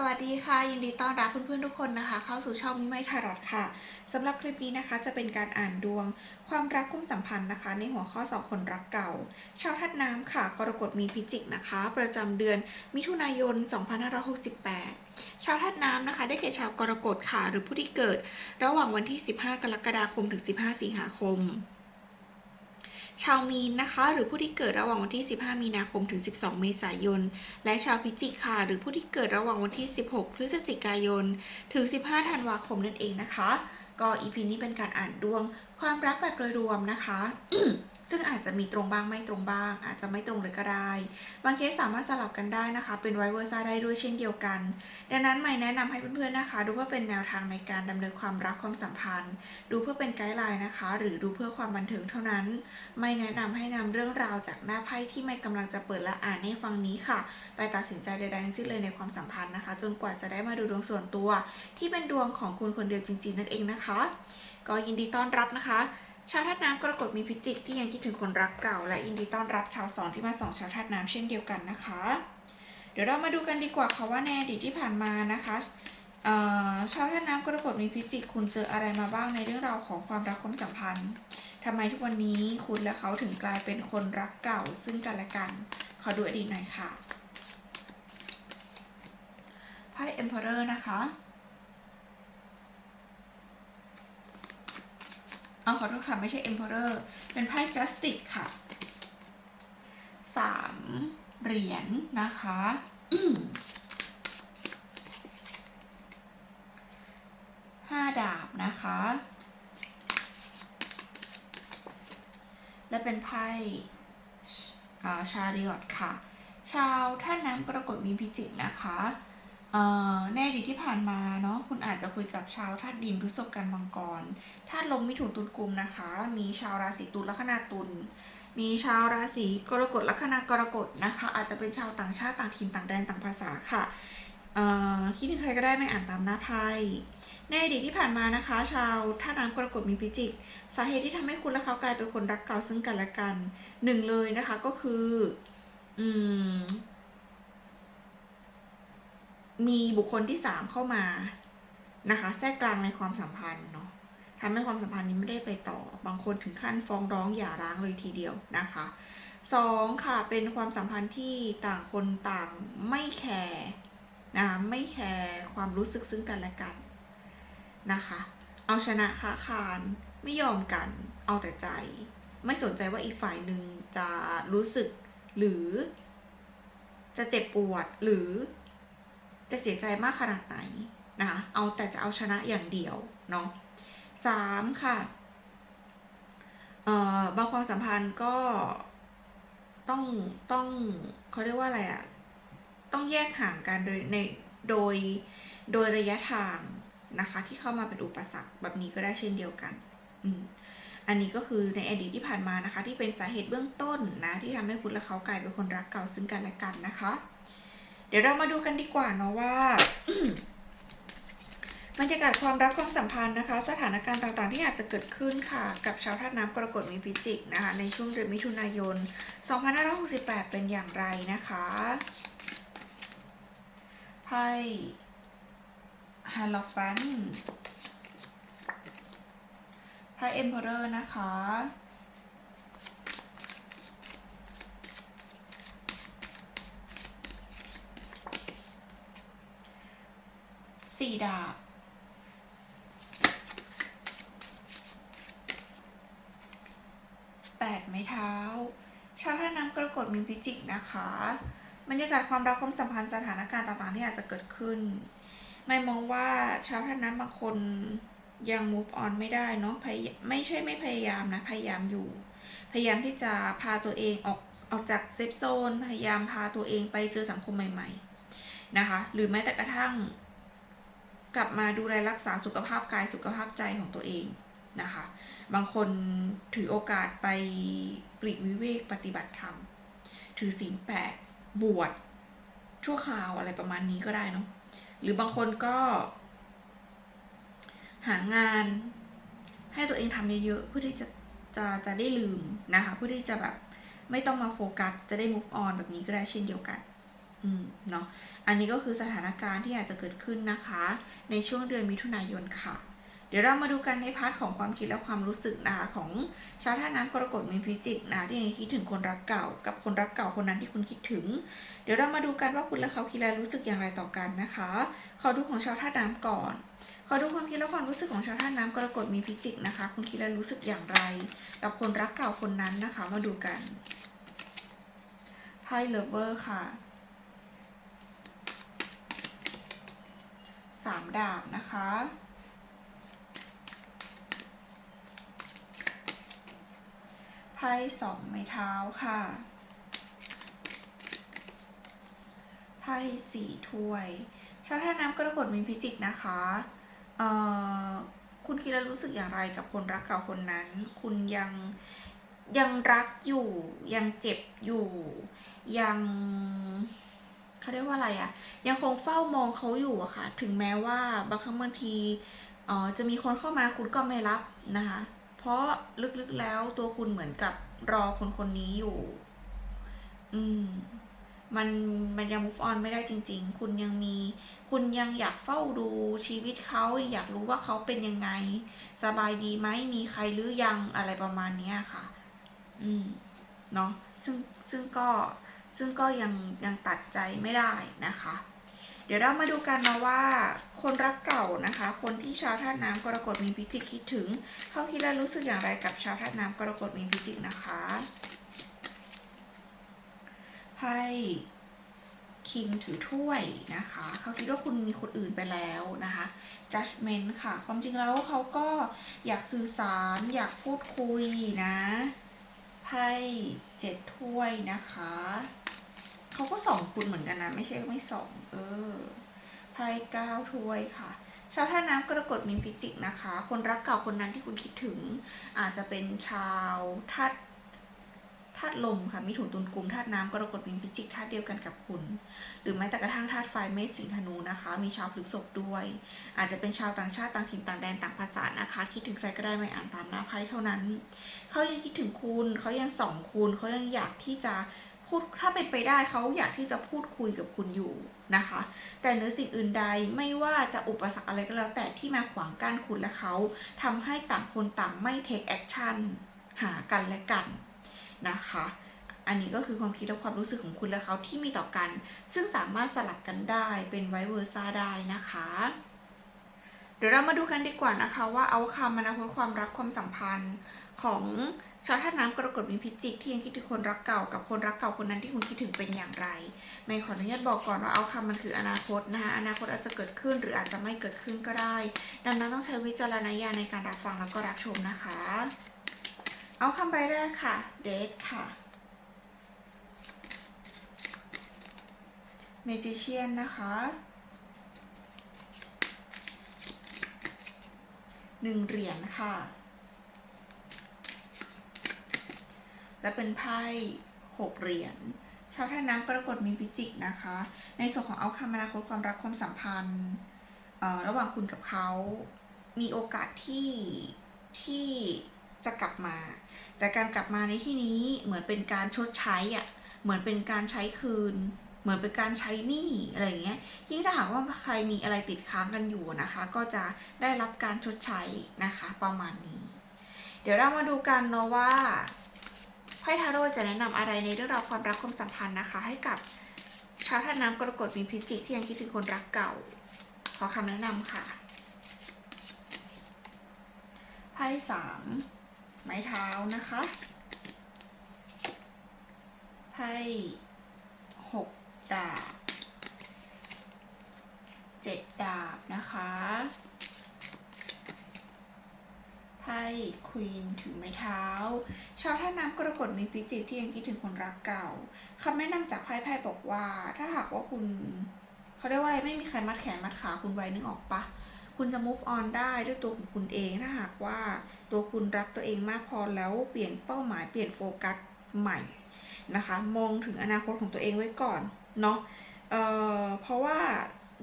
สวัสดีค่ะ ยินดีต้อนรับเพื่อนๆทุกคนนะคะ เข้าสู่ช่องมิไมทารอตค่ะสำหรับคลิปนี้นะคะ จะเป็นการอ่านดวง ความรักคุ้มสัมพันธ์นะคะ ในหัวข้อสองคนรักเก่า ชาวทัดน้ำค่ะ กรกฎมีพิจิกนะคะ ประจำเดือนมิถุนายน 2568 ชาวทัดน้ำนะคะ ได้แก่ชาวกรกฎค่ะ หรือผู้ที่เกิด ระหว่างวันที่ 15 กรกฎาคมถึง 15 สิงหาคม ชาวมีนนะคะ หรือผู้ที่เกิดระหว่างวันที่ 15 มีนาคมถึง 12 เมษายน และชาวพิจิกค่ะ หรือผู้ที่เกิดระหว่างวันที่ 16 พฤศจิกายน ถึง 15 ธันวาคมนั่นเองนะคะ ก็อีพีนี้เป็นการอ่านดวงความรักแบบโดยรวมนะคะ ซึ่ง จะมีตรงบ้างไม่ตรงบ้าง อาจจะไม่ตรงเลยก็ได้ บางเคสสามารถสลับกันได้นะคะ เป็นไวเวอร์ซ่าได้ด้วยเช่นเดียวกัน ดังนั้นไม่แนะนำให้เพื่อนๆนะคะ ดูเพื่อเป็นแนวทางในการดำเนินความรักความสัมพันธ์ ดูเพื่อเป็นไกด์ไลน์นะคะ หรือดูเพื่อความบันเทิงเท่านั้น ไม่แนะนำให้นำเรื่องราวจากหน้าไพ่ที่ไม่กำลังจะเปิดและอ่านให้ฟังนี้ค่ะ ไปตัดสินใจใดๆทั้งสิ้นเลยในความสัมพันธ์นะคะ จนกว่าจะได้มาดูดวงส่วนตัว ที่เป็นดวงของคุณคนเดียวจริง ๆ นั่นเองนะคะ ก็ยินดีต้อนรับนะคะ ชาวธาตุน้ำกรกฎมีพิจิกที่ยังคิดถึงคนรักเก่า และยินดีต้อนรับชาวสองที่มาส่องชาวธาตุน้ำเช่นเดียวกันนะคะ เดี๋ยวเรามาดูกันดีกว่าค่ะว่าในอดีตที่ผ่านมานะคะชาวธาตุน้ำกรกฎมีพิจิกคุณเจออะไรมาบ้างในเรื่องราวของความรักความสัมพันธ์ทำไมทุกวันนี้คุณและเขาถึงกลายเป็นคนรักเก่า ซึ่งกันและกัน ขอดูอดีตหน่อยค่ะไพ่ Emperor นะคะ เอขอโทษค่ะ ไม่ใช่ Emperor เป็นไพ่ Justice ค่ะสามเหรียญนะคะห้าดาบนะคะ และเป็นไพ่ชาริอตค่ะ ชาวท่าน้ำกรกฎมีพิจิกนะคะ ในอดีตที่ผ่านมาเนาะคุณอาจจะคุยกับชาวธาตุดินพฤษภกันมังกรธาตุลมมิถุนตุลกุมนะคะ มีชาวราศีตุลลัคนาตุลมีชาวราศีกรกฎลัคนากรกฎนะคะ อาจจะเป็นชาวต่างชาติต่างถิ่นต่างแดนต่างภาษาค่ะคิดถึงใครก็ได้ไม่อ่านตามหน้าไพ่ในอดีตที่ผ่านมานะคะ ชาวท่าน้ำกรกฎมีพิจิก สาเหตุที่ทำให้คุณและเขากลายเป็นคนรักเก่าซึ่งกันและกันหนึ่งเลยนะคะก็คือ อืม มีบุคคลที่สามเข้ามานะคะแทรกกลางในความสัมพันธ์เนาะทำให้ความสัมพันธ์นี้ไม่ได้ไปต่อ บางคนถึงขั้นฟ้องร้องหย่าร้างเลยทีเดียวนะคะสองค่ะเป็นความสัมพันธ์ที่ต่างคนต่างไม่แคร์นะคะไม่แคร์ความรู้สึกซึ่งกันและกันนะคะ เอาชนะค้าคานไม่ยอมกันเอาแต่ใจ ไม่สนใจว่าอีกฝ่ายหนึ่งจะรู้สึกหรือจะเจ็บปวดหรือ จะเสียใจมากขนาดไหนนะคะเอาแต่จะเอาชนะอย่างเดียวเนาะสามค่ะเอ่อบางความสัมพันธ์ก็ต้องต้องเขาเรียกว่าอะไรอะต้องแยกห่างกันโดยในโดยโดยระยะทางนะคะ ที่เข้ามาเป็นอุปสรรคแบบนี้ก็ได้เช่นเดียวกันอืมอันนี้ก็คือในอดีตที่ผ่านมานะคะ ที่เป็นสาเหตุเบื้องต้นนะที่ทำให้คุณและเขากลายเป็นคนรักเก่าซึ่งกันและกันนะคะ เดี๋ยวเรามาดูกันดีกว่าเนาะว่าบรรยากาศความรักความสัมพันธ์นะคะ สถานการณ์ต่างๆ ที่อาจจะเกิดขึ้นค่ะ กับชาวธาตุน้ำกรกฎมีพิจิกนะคะ ในช่วงเดือนมิถุนายน 2568 เป็นอย่างไรนะคะไพ่ฮา l ลฟันไพ่เอ็มเพอเรอร์นะคะ สี่ดาบ แปดไม้เท้า ชาวท่าน้ำกรกฎมีพิจิกนะคะ บรรยากาศความรักความสัมพันธ์สถานการณ์ต่างๆ ที่อาจจะเกิดขึ้น ไม่มองว่าชาวท่าน้ำบางคนยัง move on ไม่ได้เนาะพยายไม่ใช่ไม่พยายามนะ พยายามอยู่ พยายามที่จะพาตัวเองออกออกจากเซฟโซน พยายามพาตัวเองไปเจอสังคมใหม่ ๆ นะคะ หรือแม้แต่กระทั่ง กลับมาดูแลรักษาสุขภาพกายสุขภาพใจของตัวเองนะคะ บางคนถือโอกาสไปปลีกวิเวกปฏิบัติธรรม ถือศีลแปดบวชชั่วคราวอะไรประมาณนี้ก็ได้เนาะหรือบางคนก็ หางานให้ตัวเองทำเยอะๆเพื่อที่จะจะจะได้ลืมนะคะ เพื่อที่จะแบบไม่ต้องมาโฟกัสจะได้ move on แบบนี้ก็ได้เช่นเดียวกัน อืมเนาะอันนี้ก็คือสถานการณ์ที่อาจจะเกิดขึ้นนะคะ ในช่วงเดือนมิถุนายนค่ะ เดี๋ยวเรามาดูกันในพาร์ทของความคิดและความรู้สึกนะคะของชาวท่าน้ำกรกฎมีพิจิกนะที่ยังคิดถึงคนรักเก่า กับคนรักเก่าคนนั้นที่คุณคิดถึง เดี๋ยวเรามาดูกันว่าคุณและเขาคิดและรู้สึกอย่างไรต่อกันนะคะขอดูของชาวท่าน้ำก่อนขอดูความคิดและความรู้สึกของชาวท่าน้ำกรกฎมีพิจิกนะคะ คุณคิดและรู้สึกอย่างไร กับคนรักเก่าคนนั้นนะคะ มาดูกันไพ่เลเวอร์ค่ะ สามดาบนะคะ ไพ่สองไม้เท้าค่ะ ไพ่สี่ถ้วย ชาวท่าน้ำกรกฎมีพิจิกนะคะ เอ่อ คุณคิดแล้วรู้สึกอย่างไรกับคนรักเก่าคนนั้น คุณยังยังรักอยู่ ยังเจ็บอยู่ ยัง เขาเรียกว่าอะไรอะยังคงเฝ้ามองเขาอยู่อะค่ะ ถึงแม้ว่าบางครั้งบางทีเอ่อจะมีคนเข้ามาคุณก็ไม่รับนะคะ เพราะลึกๆแล้วตัวคุณเหมือนกับรอคนคนนี้อยู่ อืม มันมันยัง move on ไม่ได้จริง ๆ คุณยังมี คุณยังอยากเฝ้าดูชีวิตเขาอยากรู้ว่าเขาเป็นยังไง สบายดีไหมมีใครหรือยังอะไรประมาณนี้ค่ะ อืม เนาะซึ่งซึ่งก็ ซึ่งก็ยังยังตัดใจไม่ได้นะคะ เดี๋ยวเรามาดูกันนะว่า คนรักเก่านะคะ คนที่ชาวธาตุน้ำกรกฎมีพิจิกคิดถึงเขาคิดและรู้สึกอย่างไรกับชาวธาตุน้ำกรกฎมีพิจิกนะคะไพ่คิงถือถ้วยนะคะ เขาคิดว่าคุณมีคนอื่นไปแล้วนะคะ judgment ค่ะ ความจริงแล้วเขาก็อยากสื่อสาร อยากพูดคุยนะไพ่เจ็ดถ้วยนะคะ เขาก็ส่องคุณเหมือนกันนะ ไม่ใช่ไม่ส่องเออไพ่เก้าถ้วยค่ะชาวท่าน้ำกรกฎมีนพิจิกนะคะ คนรักเก่าคนนั้นที่คุณคิดถึง อาจจะเป็นชาวธาตุธาตุลมค่ะมิถุนตุลกุมธาตุน้ำกรกฎมีนพิจิกธาตุเดียวกันกับคุณ หรือแม้แต่กระทั่งธาตุไฟเมษสิงห์ธนูนะคะ มีชาวพฤษภด้วย อาจจะเป็นชาวต่างชาติต่างถิ่นต่างแดนต่างภาษานะคะ คิดถึงใครก็ได้ไม่อ่านตามหน้าไพ่เท่านั้น เขายังคิดถึงคุณเขายังส่องคุณเขายังอยากที่จะ พูดถ้าเป็นไปได้เขาอยากที่จะพูดคุยกับคุณอยู่นะคะ แต่เนื้อสิ่งอื่นใดไม่ว่าจะอุปสรรคอะไรก็แล้วแต่ที่มาขวางกั้นคุณและเขาทำให้ต่างคนต่างไม่ take action หากันและกันนะคะ อันนี้ก็คือความคิดและความรู้สึกของคุณและเขาที่มีต่อกัน ซึ่งสามารถสลับกันได้เป็นไวเวอร์ซ่าได้นะคะ เดี๋ยวเรามาดูกันดีกว่านะคะ ว่าเอาคำอนาคตความรักความสัมพันธ์ของชาวธาตุน้ำกรกฎมีพิจิกที่ยังคิดถึงคนรักเก่ากับคนรักเก่าคนนั้นที่คุณคิดถึงเป็นอย่างไรไม่ขออนุญาตบอกก่อนว่าเอาคำมันคืออนาคตนะคะอนาคตอาจจะเกิดขึ้นหรืออาจจะไม่เกิดขึ้นก็ได้ ดังนั้นต้องใช้วิจารณญาณในการรับฟังแล้วก็รับชมนะคะ เอาคำใบแรกค่ะ date ค่ะ magician นะคะ หนึ่งเหรียญค่ะ และเป็นไพ่หกเหรียญชาวท่าน้ำกรกฎมีนพิจิกนะคะ ในส่วนของเอาคำอนาคตความรักความสัมพันธ์ระหว่างคุณกับเขามีโอกาสที่ที่จะกลับมา แต่การกลับมาในที่นี้เหมือนเป็นการชดใช้อะ เหมือนเป็นการใช้คืน มือนเป็นการใช้หนี้อะไรอย่างเงี้ยยิ่งถ้าหากว่าใครมีอะไรติดค้างกันอยู่นะคะ ก็จะได้รับการชดใช้นะคะ ประมาณนี้ เดี๋ยวเรามาดูกันเนาะว่าไพ่ทาโร่จะแนะนำอะไรในเรื่องราวความรักความสัมพันธ์นะคะ ให้กับชาวท่าน้ำกรกฎมีพิจิกที่ยังคิดถึงคนรักเก่า ขอคำแนะนำค่ะ ไพ่สามไม้เท้านะคะ ไพ่หก ดาบเจ็ดดาบนะคะไพ่ควีนถือไม้เท้า ชาวท่าน้ำกรกฎมีพิจิตที่ยังคิดถึงคนรักเก่าคำแนะนำจากไพ่ไพ่บอกว่า ถ้าหากว่าคุณเขาเรียกว่าอะไรไม่มีใครมัดแขนมัดขาคุณไว้นึกออกปะคุณจะ move on ได้ด้วยตัวของคุณเองถ้าหากว่าตัวคุณรักตัวเองมากพอแล้วเปลี่ยนเป้าหมายเปลี่ยนโฟกัสใหม่นะคะ มองถึงอนาคตของตัวเองไว้ก่อน เนาะเอ่อเพราะว่า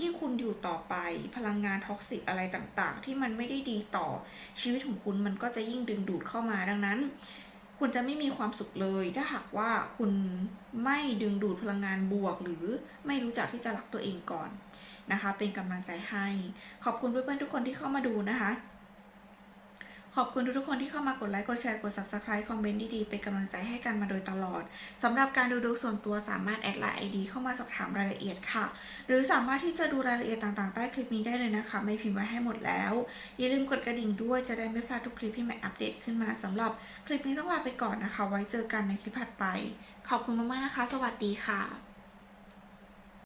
ยิ่งคุณอยู่ต่อไปพลังงานท็อกซิกอะไรต่างๆ ที่มันไม่ได้ดีต่อชีวิตของคุณมันก็จะยิ่งดึงดูดเข้ามาดังนั้นคคุณจะไม่มีความสุขเลยถ้าหากว่าคุณไม่ดึงดูดพลังงานบวก หรือไม่รู้จักที่จะรักตัวเองก่อนนะคะ เป็นกำลังใจให้ ขอบคุณเพื่อนๆทุกคนที่เข้ามาดูนะคะ ขอบคุณทุกๆคนที่เข้ามากดไลค์ กดแชร์ กด subscribe คอมเมนต์ดีๆ เป็นกำลังใจให้กันมาโดยตลอด สำหรับการดูดวงส่วนตัวสามารถแอดไลน์ ID เข้ามาสอบถามรายละเอียดค่ะ หรือสามารถที่จะดูรายละเอียดต่างๆ ใต้คลิปนี้ได้เลยนะคะ ไม่พิมพ์ไว้ให้หมดแล้ว อย่าลืมกดกระดิ่งด้วยจะได้ไม่พลาดทุกคลิปที่ใหม่อัปเดตขึ้นมาสำหรับคลิปนี้ต้องลาไปก่อนนะคะ ไว้เจอกันในคลิปถัดไป ขอบคุณมากๆนะคะ สวัสดีค่ะ